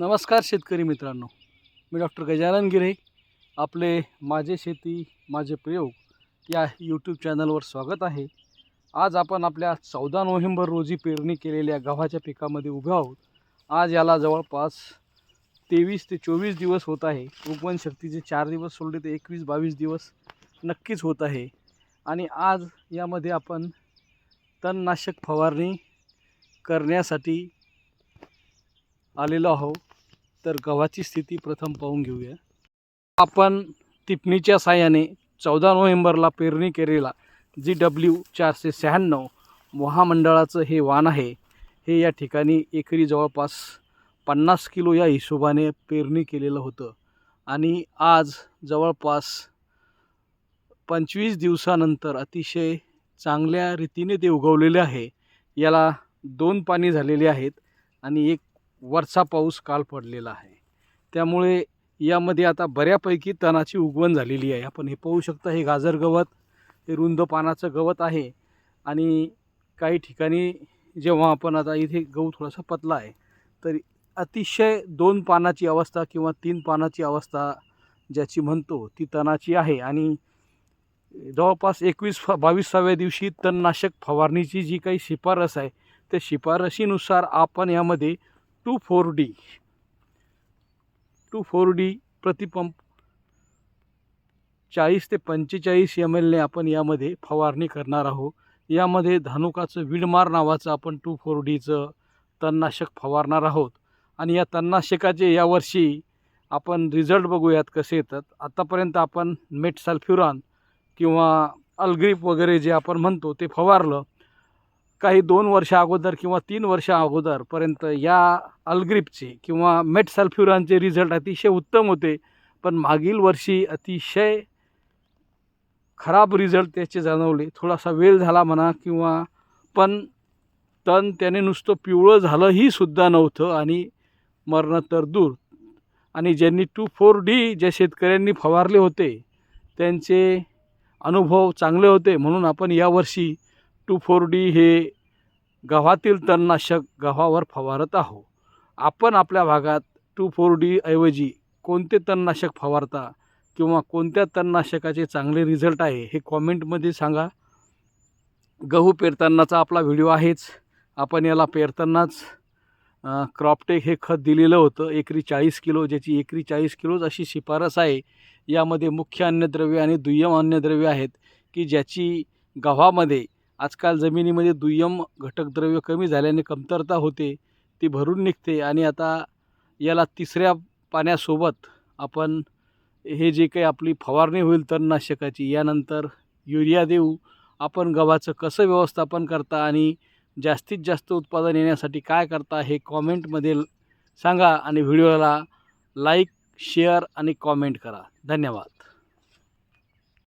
नमस्कार शेतकरी मित्रांनो. मी डॉक्टर गजानन गिरे आपले माझे शेती माझे प्रयोग या यूट्यूब चॅनलवर स्वागत आहे. आज आपण आपल्या चौदा नोव्हेंबर रोजी पेरणी केलेल्या गव्हाच्या पिकामध्ये उभे आहोत. आज याला जवळपास तेवीस ते चोवीस दिवस होत आहे. उगवण शक्तीचे चार दिवस सोडले ते एकवीस बावीस दिवस नक्कीच होत आहे. आणि आज यामध्ये आपण तणनाशक फवारणी करण्यासाठी आलेलो आहो तर गव्हाची स्थिती प्रथम पाहून घेऊया. आपण टिपणीच्या साह्याने चौदा नोव्हेंबरला पेरणी केलेला जी डब्ल्यू चारशे शहाण्णव महामंडळाचं हे वाण आहे. हे या ठिकाणी एकरी जवळपास पन्नास किलो या हिशोबाने पेरणी केलेलं होतं. आणि आज जवळपास पंचवीस दिवसानंतर अतिशय चांगल्या रीतीने ते उगवलेले आहे. याला दोन पाणी झालेले आहेत आणि एक वरचा पाऊस काल पडलेला आहे. त्यामुळे यामध्ये आता बऱ्यापैकी तणाची उगवण झालेली आहे. आपण हे पाहू शकता हे गाजर गवत हे रुंद पानाचं गवत आहे आणि काही ठिकाणी जेव्हा आपण आता इथे गहू थोडासा पतला आहे तर अतिशय दोन पानाची अवस्था किंवा तीन पानाची अवस्था ज्याची म्हणतो ती तणाची आहे. आणि जवळपास एकवीस फ बावीसाव्या दिवशी तणनाशक फवारणीची जी काही शिफारस आहे त्या शिफारशीनुसार आपण यामध्ये two four D. Two four D प्रतिपंप. चाळीस ते पंचेचाळीस एम एलने आपण यामध्ये फवारणी करणार आहोत. यामध्ये धानुकाचं विडमार नावाचं आपण टू फोर डीचं तणनाशक फवारणार आहोत. आणि या तणनाशकाचे यावर्षी आपण रिझल्ट बघूयात कसे येतात. आत्तापर्यंत आपण मेट सल्फ्युरॉन किंवा अलग्रीप वगैरे जे आपण म्हणतो ते फवारलं. काही दोन वर्ष अगोदर किंवा तीन वर्ष अगोदरपर्यंत या अल्ग्रिपचे किंवा मेट सल्फ्युरानचे रिझल्ट अतिशय उत्तम होते. पण मागील वर्षी अतिशय खराब रिझल्ट त्याचे जाणवले. थोडासा वेळ झाला म्हणा किंवा पण तण त्याने नुसतं पिवळं झालंही सुद्धा नव्हतं आणि मरणं तर दूर. आणि ज्यांनी टू फोर डी ज्या शेतकऱ्यांनी फवारले होते त्यांचे अनुभव चांगले होते म्हणून आपण यावर्षी टू फोर डी हे गव्हातील तणनाशक गव्हावर फवारत आहो. आपण आपल्या भागात टू फोर डी ऐवजी कोणते तणनाशक फवारता किंवा कोणत्या तणनाशकाचे चांगले रिझल्ट आहे हे कॉमेंटमध्ये सांगा. गहू पेरतानाचा आपला व्हिडिओ आहेच. आपण याला पेरतानाच क्रॉपटेक हे खत दिलेलं होतं. एकरी चाळीस किलो ज्याची एकरी चाळीस किलोच अशी शिफारस आहे. यामध्ये मुख्य अन्नद्रव्य आणि दुय्यम अन्नद्रव्य आहेत की ज्याची गव्हामध्ये आजकाल जमिनीमध्ये दुय्यम घटकद्रव्य कमी झाल्याने कमतरता होते ती भरून निघते आणि आता याला तिसऱ्या पाण्यासोबत आपण हे जे काही आपली फवारणी होईल तणनाशकाची यानंतर युरिया देऊ आपण गव्हाचं कसं व्यवस्थापन करता आणि जास्तीत जास्त उत्पादन येण्यासाठी काय करता हे कॉमेंटमध्ये सांगा आणि व्हिडिओला लाईक शेअर आणि कॉमेंट करा. धन्यवाद.